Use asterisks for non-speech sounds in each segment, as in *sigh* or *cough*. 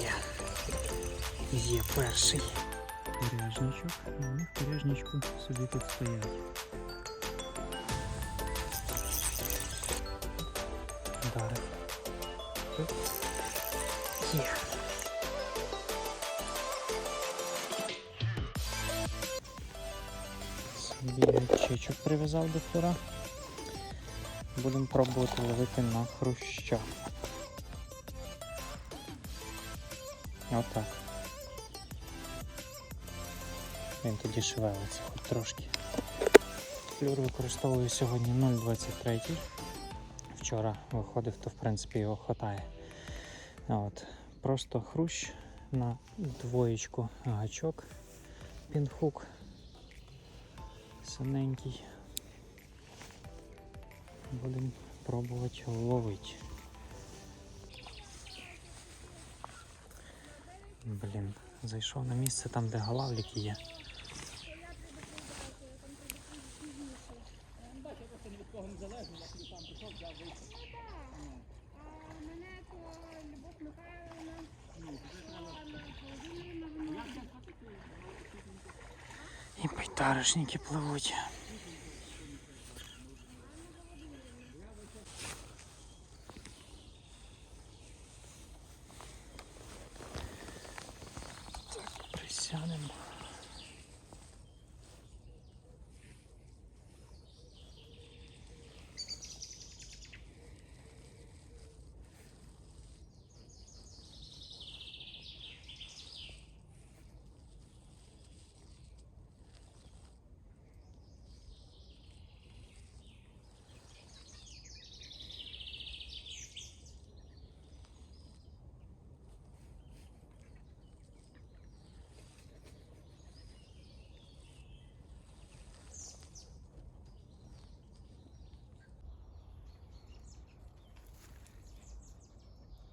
Є. Є перший. Поряжничок. Вони в поряжничку собі тут стоять. Вдарив. Оп. Є. Собі прив'язав до флора. Будемо пробувати ловити на хруща. Отак. Він тоді шевелиться хоч трошки. Флюр використовую сьогодні 0,23. Вчора виходив, то в принципі його хватає. От. Просто хрущ на двоєчку гачок, пінхук синенький. Будемо пробувати ловити. Блін, зайшов на місце там, де галавліки є. І байдарочники пливуть. Так, присядемо.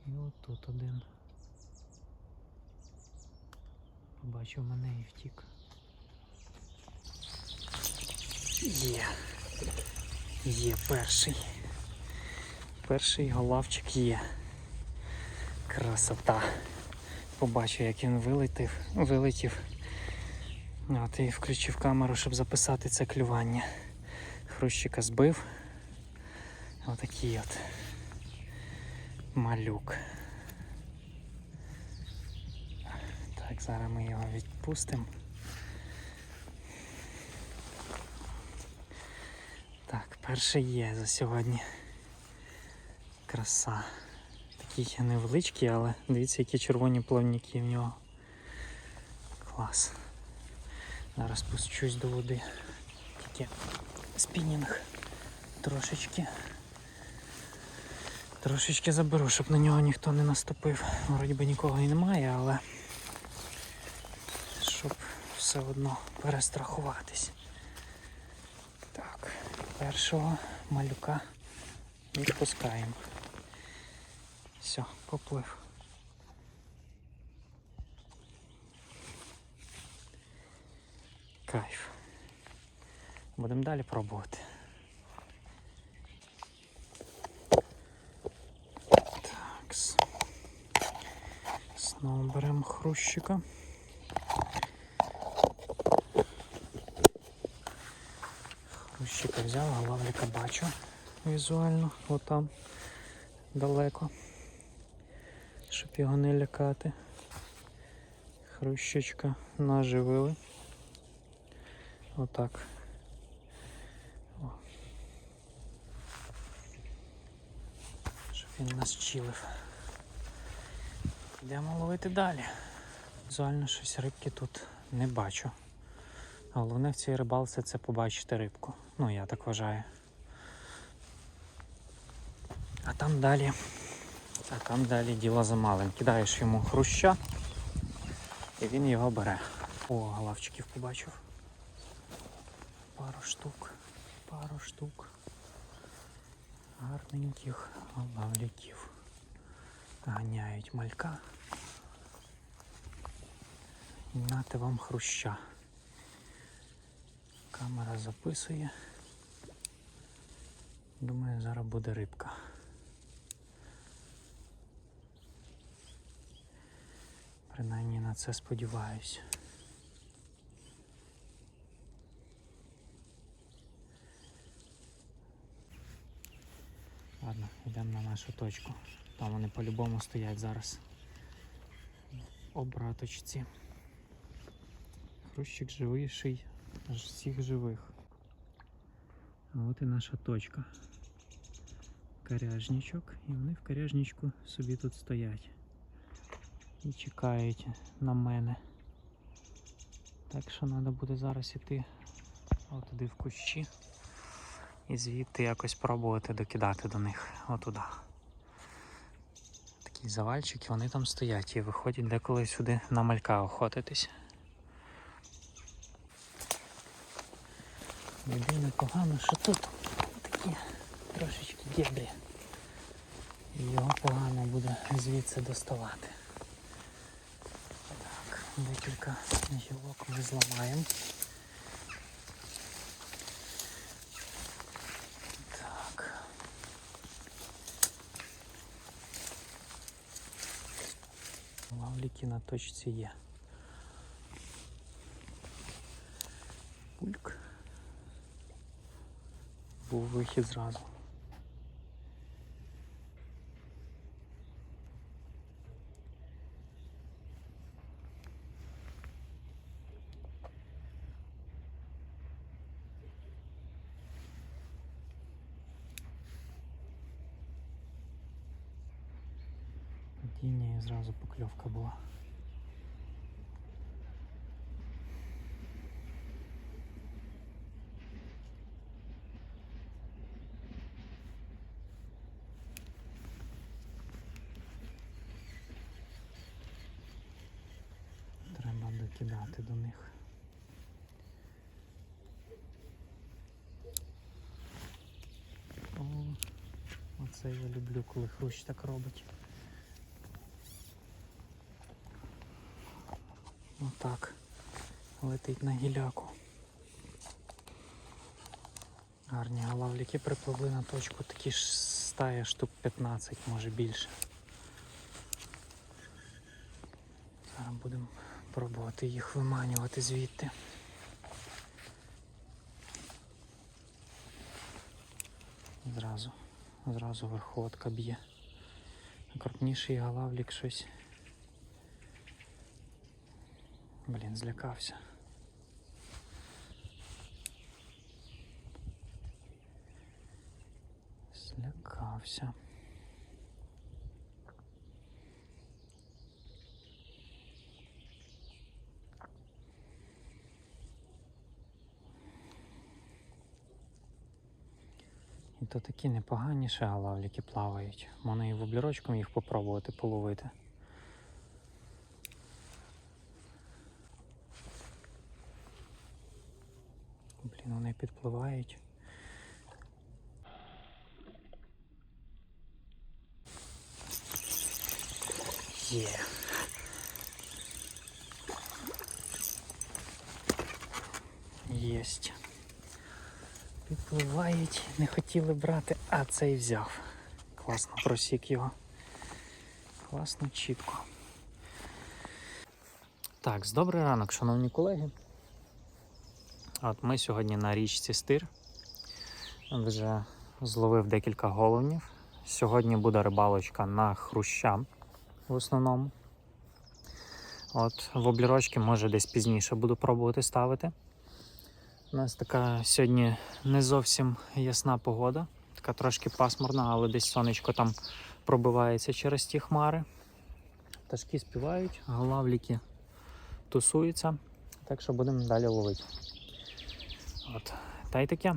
І от тут один. Побачив мене і втік. Є. Є перший. Перший голавчик є. Красота. Побачив, як він вилетів, вилетів. От і включив камеру, щоб записати це клювання. Хрущика збив. Отакий от малюк. Так, зараз ми його відпустимо. Так, перший є за сьогодні. Краса. Такий невеличкий, але дивіться, які червоні плавники в нього. Клас. Зараз спущусь до води. Тільки спінінг трошечки. Трошечки заберу, щоб на нього ніхто не наступив. Вроді би нікого і немає, але все одно перестрахуватись. Так, першого малюка відпускаємо. Все, поплив. Кайф. Будемо далі пробувати. Такс. Знову беремо хрущика. Хрущика взяв, бачу візуально, отам далеко, щоб його не лякати. Хрущичка наживили. Отак. О. Щоб він нас чилив. Йдемо ловити далі. Візуально щось рибки тут не бачу. Головне в цій рибалці це побачити рибку. Ну, я так вважаю. А там далі. А там далі діло за малим. Кидаєш йому хруща і він його бере. О, галавчиків побачив. Пару штук. Пару штук. Гарненьких галавляків. Ганяють малька. І нате вам хруща. Камера записує. Думаю, зараз буде рибка. Принаймні на це сподіваюся. Ладно, йдемо на нашу точку. Там вони по-любому стоять зараз. Обраточці. Хрущик живіший з всіх живих. А от і наша точка. Коряжничок. І вони в коряжничку собі тут стоять. І чекають на мене. Так що треба буде зараз іти отуди в кущі. І звідти якось пробувати докидати до них отуда. Такі завальчики, вони там стоять і виходять деколи сюди на малька охотитись. Єдине погано, що тут такі трошечки дєбрі. І його погано буде звідси доставати. Так, декілька гілок ми зламаємо. Так. Лавліки на точці є. Пульк. Був вихід зразу. Покльовка була. Треба докидати до них. О, оце я люблю, коли хрущ так робить. Отак. Летить на гіляку. Гарні галавліки припливли на точку, такі ж стає штук 15, може більше. Зараз будемо пробувати їх виманювати звідти. Зразу, зразу верховодка б'є. Крупніший галавлік щось. Блін, злякався. Злякався. І то такі непогані галавліки плавають. Можна і воблерочком їх попробувати половити. Блін, вони підпливають. Є. Єсть. Підпливають, не хотіли брати, а цей взяв. Класно просік його. Класно, чітко. Так, з добрий ранок, шановні колеги. От ми сьогодні на річці Стир. Вже зловив декілька головнів. Сьогодні буде рибалочка на хруща в основному. От воблірочки може десь пізніше буду пробувати ставити. У нас така сьогодні не зовсім ясна погода, така трошки пасмурна, але десь сонечко там пробивається через ті хмари. Пташки співають, галавліки тусуються, так що будемо далі ловити. От, та й таке.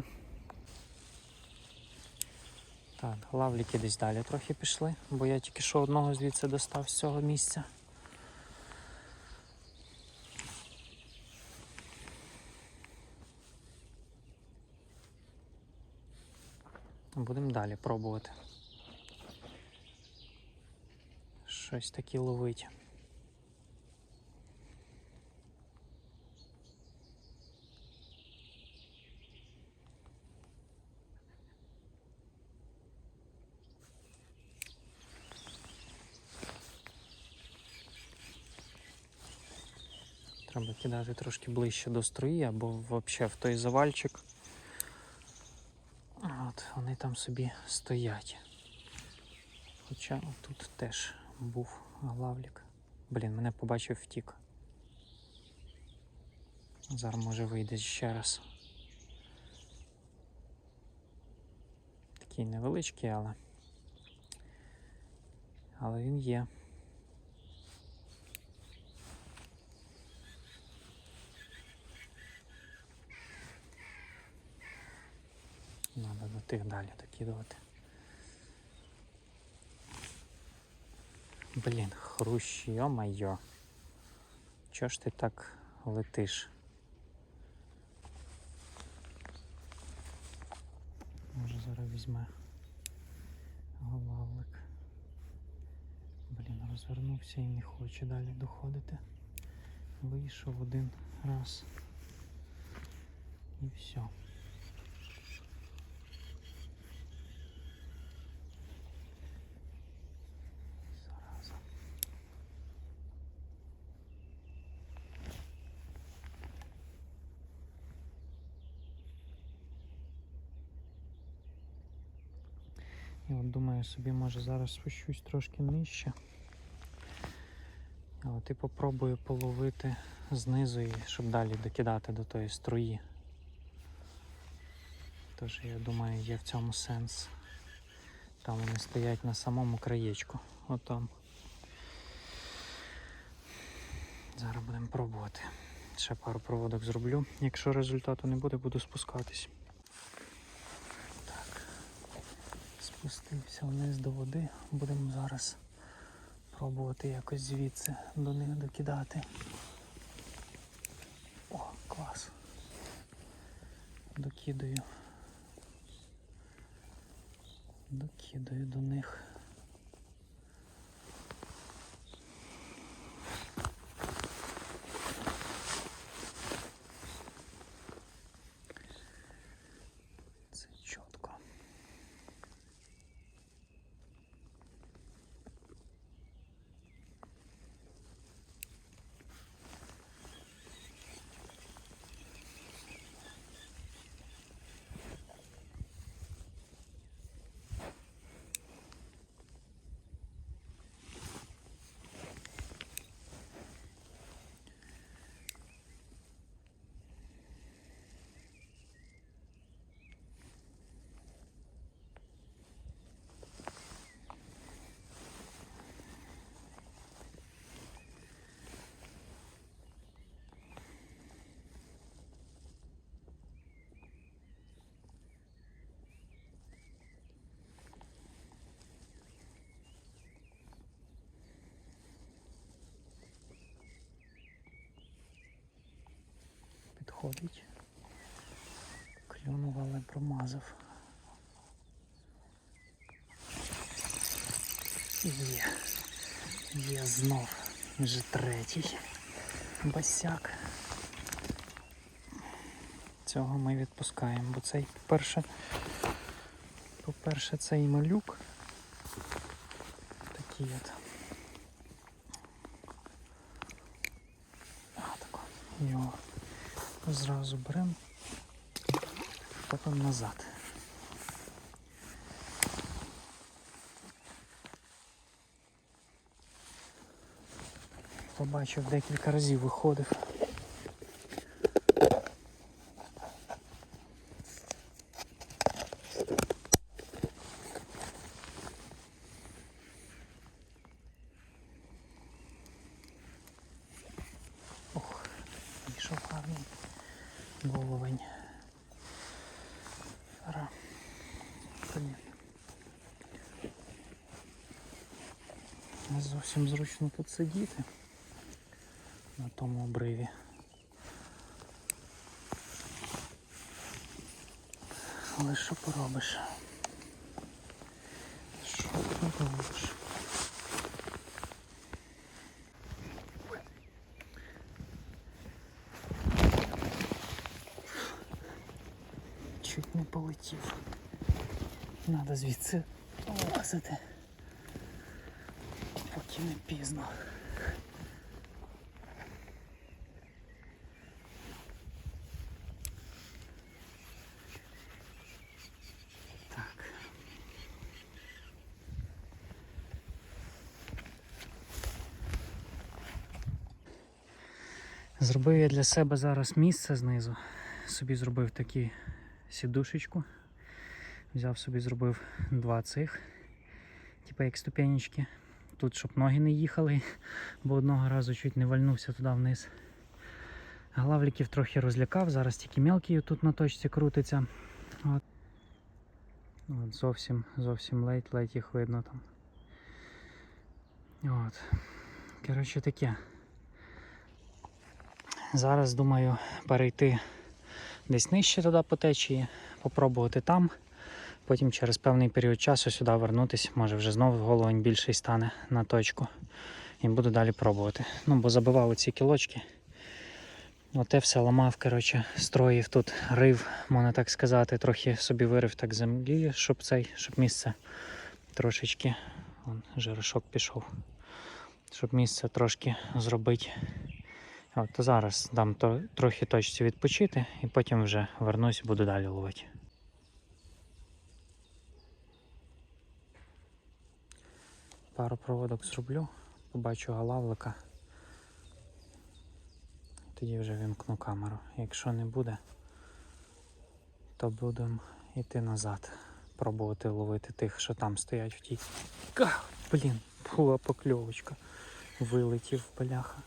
Так, лавліки десь далі трохи пішли, бо я тільки що одного звідси достав з цього місця. Будемо далі пробувати. Щось таке ловить. Треба кидати трошки ближче до струї або взагалі в той завальчик. От, вони там собі стоять. Хоча тут теж був главлік. Блін, мене побачив втік. Зараз може вийде ще раз. Такий невеличкий, але. Але він є. Надо до тих далі докидувати. Блін, хрущ, йо-майо. Чого ж ти так летиш? Може зараз візьме голавлик. Блін, розвернувся і не хоче далі доходити. Вийшов один раз. І все. От думаю собі, може зараз спущусь трошки нижче. От і попробую половити знизу, і щоб далі докидати до тої струї. Тож я думаю, є в цьому сенс. Там вони стоять на самому краєчку. Отам. Зараз будемо пробувати. Ще пару проводок зроблю. Якщо результату не буде, буду спускатись. Так. Спустився вниз до води. Будемо зараз пробувати якось звідси до них докидати. О, клас. Докидаю. Докидаю до них. Це чітко. Підходить. Клюнув, але промазав. Є. Є знов. Вже третій. Басяк. Цього ми відпускаємо, бо цей, по-перше, по-перше, цей малюк. Такий от. Тако. Його зразу беремо, потім назад. Побачив декілька разів виходив. Ох, вийшов гарний головень. Ра. Блін. Не зовсім зручно тут сидіти на тому обриві. Але що поробиш? Що поробиш? Чуть не полетів. Надо звідси лазити поки не пізно. Так. Зробив я для себе зараз місце знизу, собі зробив такі сідушечку, взяв собі, зробив два цих, типу як ступенечки. Тут, щоб ноги не їхали, *laughs* бо одного разу чуть не вальнувся туди вниз. Главліків трохи розлякав, зараз тільки мелкий тут на точці крутиться. От. От зовсім, зовсім ледь, ледь їх видно там. От. Коротше таке. Зараз думаю перейти десь нижче туди по течії, попробувати там. Потім через певний період часу сюди вернутися, може вже знову головень більший стане на точку. І буду далі пробувати. Ну, бо забивав ці кілочки. Оте все ламав, коротше, строїв тут, рив, можна так сказати, трохи собі вирив так землі, щоб цей, щоб місце трошечки, вон, жирошок пішов, щоб місце трошки зробити. От, зараз дам трохи точці відпочити і потім вже вернусь, буду далі ловити. Пару проводок зроблю, побачу галавлика. Тоді вже вімкну камеру. Якщо не буде, то будемо йти назад, пробувати ловити тих, що там стоять в тій. Ка! Блін, була покльовочка. Вилетів бляха.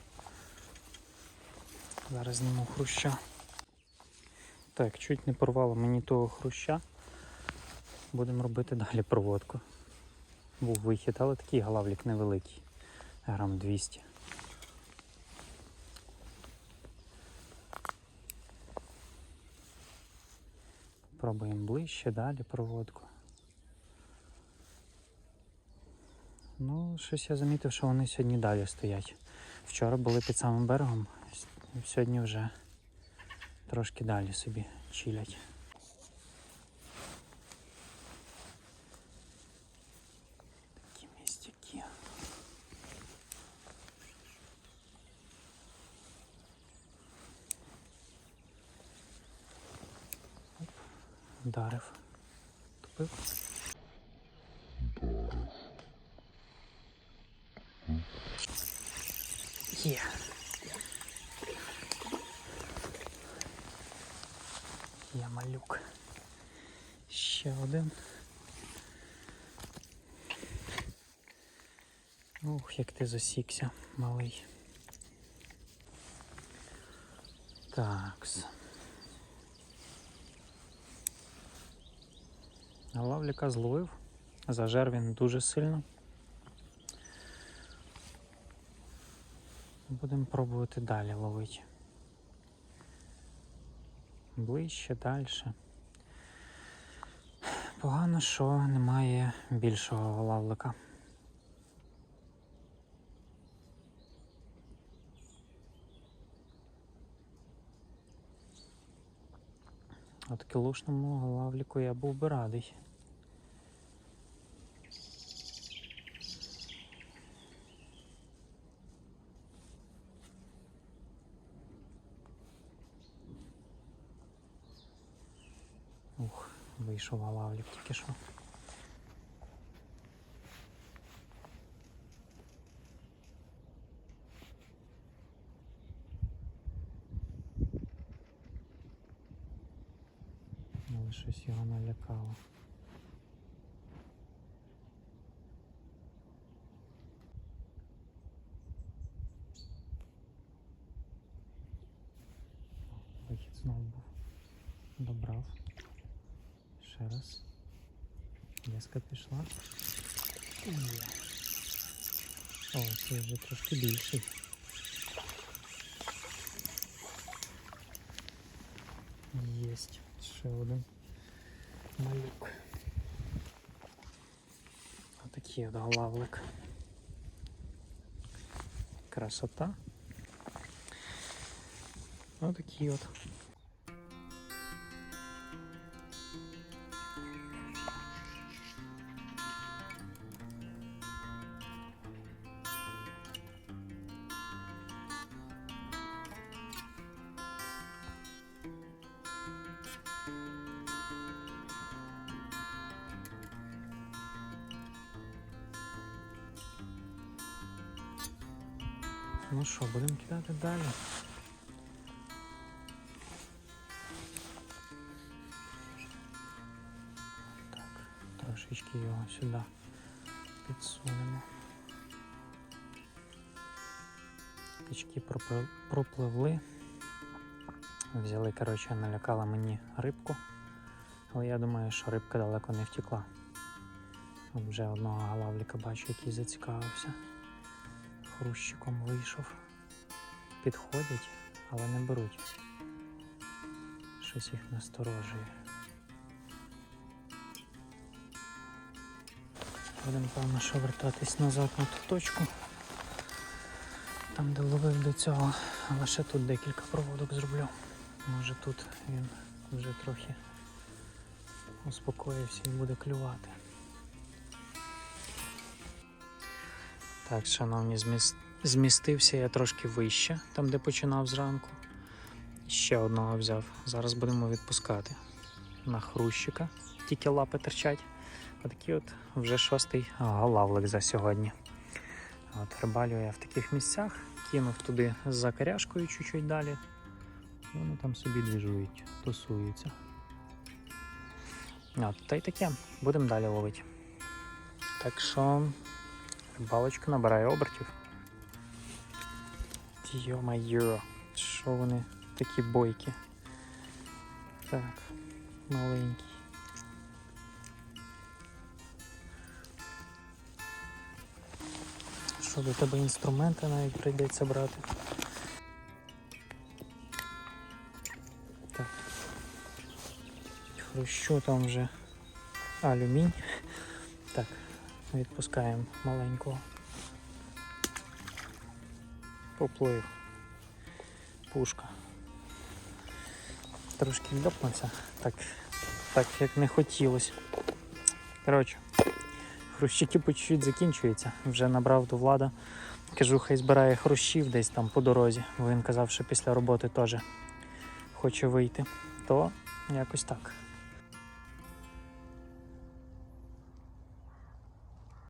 Зараз зніму хруща. Так, чуть не порвало мені того хруща. Будемо робити далі проводку. Був вихід, але такий галавлік невеликий. Грам 200. Пробуємо ближче, далі проводку. Ну, щось я замітив, що вони сьогодні далі стоять. Вчора були під самим берегом, сьогодні вже трошки далі собі чилять. Вдарив. Тупив. Є. Є малюк. Ще один. Ух, як ти засікся, малий. Такс. Лавліка зловив. Зажер він дуже сильно. Будемо пробувати далі ловити. Ближче, далі. Погано, що немає більшого лавлика. От кілушному лавліку я був би радий. Ух, вийшов лавлік тільки що. Але щось його налякало. Вихід знову був. Добрав. Ще раз. Леска пішла. Є. О, це вже трошки більший. Єсть. Ще один малюк. Отакий от главлик. Красота. Отакий от. Ну що, будемо кидати далі. Так, трошечки його сюди підсунемо. Пічки пропливли. Взяли, коротше, налякала мені рибку, але я думаю, що рибка далеко не втекла. Вже одного галавліка бачу, який зацікавився. Хрущиком вийшов. Підходять, але не беруть. Щось їх насторожує. Будемо, певно, що вертатись назад на ту точку. Там, де ловив до цього, але ще тут декілька проводок зроблю. Може тут він вже трохи успокоївся і буде клювати. Так, шановні, зміс- змістився я трошки вище, там де починав зранку. Ще одного взяв. Зараз будемо відпускати на хрущика. Тільки лапи терчать. Отакий от вже шостий галавлик за сьогодні. От рибалю я в таких місцях, кинув туди з закаряшкою чуть-чуть далі. Вони там собі двіжують, тусуються. От, та й таке, будемо далі ловити. Так що рибалочка набирає обертів. Йо-майо, що вони такі бойкі. Так, маленький. Що до тебе інструменти навіть прийдеться брати. Так. Хрущу там вже алюмінь. Відпускаємо маленького. Поплив. Пушка. Трошки ляпнувся. Так, так як не хотілося. Коротше, хрущики по чуть-чуть закінчуються. Вже набрав до влада. Кажу, хай збирає хрущів десь там по дорозі. Бо він казав, що після роботи теж хоче вийти. То якось так.